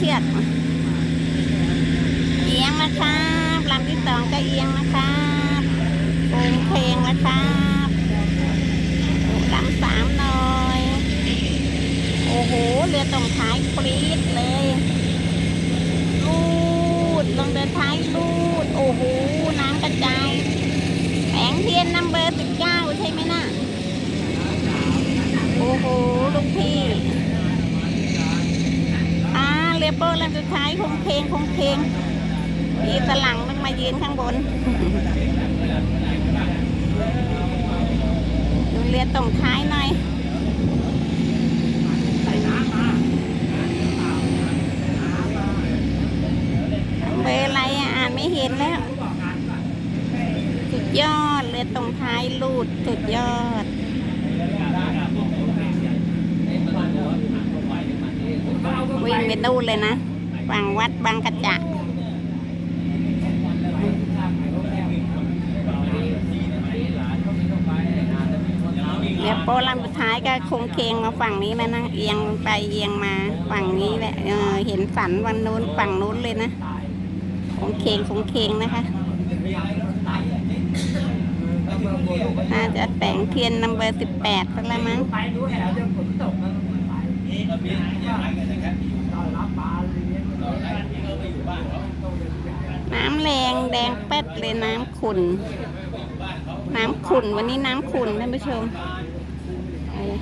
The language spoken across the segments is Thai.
เชือกเอียงนะครับลำที่สองก็เอียงนะครับโค้งเพลงนะครับลำสามหน่อย โอ้โห เรือตรงท้ายปรี๊ดเลยลูดลงเดินท้ายลูด โอ้โห น้ำกระจายแสงเทียนนัมเบอร์สิบเก้าใช่ไหมนะ่ะ เรือโป๊ะลำสุดท้ายคงเพลงคงเพลงมีสลังมันมายืนข้างบนดูเรือตรงท้ายหน่อยเบอร์อะไรอะอ่านไม่เห็นแล้ว สุดยอดเรือตรงท้ายลูดสุดยอด วิ่ง ไปดูนเลยนะฝั่งวัดบางกระจะเดี๋ยวโปรลำสุดท้ายก็คงเคงมาฝั่งนี้แล้วนะเอียงไปเอียงมาฝั่งนี้แหละเออเห็นสันวันนู้นฝั่งนู้นเลยนะคงเคงคงเคงนะคะน่าจะแต่งเทียนนัมเบอร์สิบแปดก็แล้วมั้ง ไปดูแถวเรื่องฝนตกแล้วมันไปต้อนรับปลาอะไรเงี้ยน้ำแรงแดงแป๊ดเลยน้ำขุ่น น้ำขุ่นวันนี้น้ำขุ่นท่านผู้ชมเออ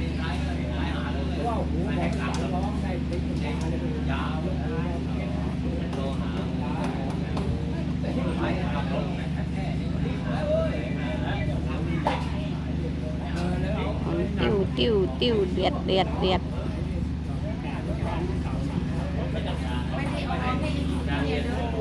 ติ้วติ้วติ้วเดือดเดือดเดือด ไม่ได้เอาไม่ได้